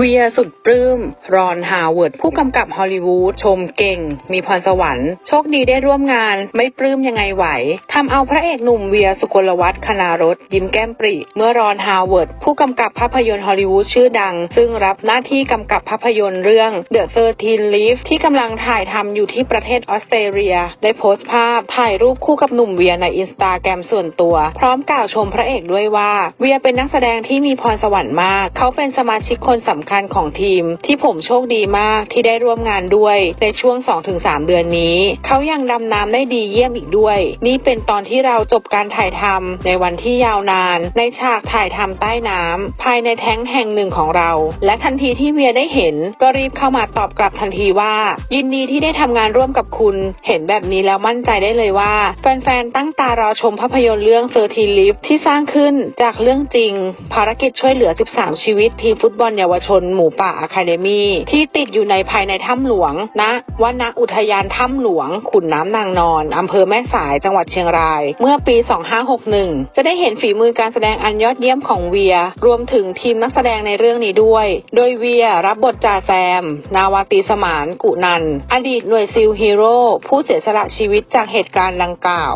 เวียสุดปลื้ม รอนฮาวเวิร์ด ผู้กำกับฮอลลีวูด ชมเก่ง มีพรสวรรค์ โชคดีได้ร่วมงาน ไม่ปลื้มยังไงไหว ทำเอาพระเอกหนุ่มเวียสุกลวัฒน์คณารถ ยิ้มแก้มปริ เมื่อรอนฮาวเวิร์ด ผู้กำกับภาพยนตร์ฮอลลีวูดชื่อดัง ซึ่งรับหน้าที่กำกับภาพยนตร์เรื่อง The 13 Leaf ที่กำลังถ่ายทำอยู่ที่ประเทศออสเตรเลีย ได้โพสต์ภาพถ่ายรูปคู่กับหนุ่มเวียในอินสตาแกรมส่วนตัว พร้อมกล่าวชมพระเอกด้วยว่า เวียเป็นนักแสดงที่มีพรสวรรค์มาก เขาเป็นสมาชิกคนสำคัญของทีม ที่ผมโชคดีมากที่ได้ร่วมงานด้วยในช่วง 2-3 เดือนนี้ เขายังดำน้ำได้ดีเยี่ยมอีกด้วย นี่เป็นตอนที่เราจบการถ่ายทำในวันที่ยาวนาน ในฉากถ่ายทำใต้น้ำภายในแท้งแห่งหนึ่งของเรา และทันทีที่เวียได้เห็น ก็รีบเข้ามาตอบกลับทันทีว่า ยินดีที่ได้ทำงานร่วมกับคุณ เห็นแบบนี้แล้วมั่นใจได้เลยว่า แฟนๆตั้งตารอชมภาพยนตร์เรื่อง 13 Lift ที่สร้างขึ้นจากเรื่องจริง ภารกิจช่วยเหลือ 13 ชีวิตทีมฟุตบอลเยาวชนหมูป่าอะคาเดมี่ที่ติดอยู่ในภายในถ้ำหลวงณวณอุทยานถ้ำหลวง ขุนน้ำนางนอนอำเภอแม่สายจังหวัดเชียงราย เมื่อปี 2561 จะได้เห็นฝีมือการแสดงอันยอดเยี่ยมของเวีย รวมถึงทีมนักแสดงในเรื่องนี้ด้วย โดยเวียรับบทจ่าแซม นาวาตีสมานกุนัน อดีตหน่วยซิลฮีโร่ผู้เสียสละชีวิตจากเหตุการณ์ดังกล่าว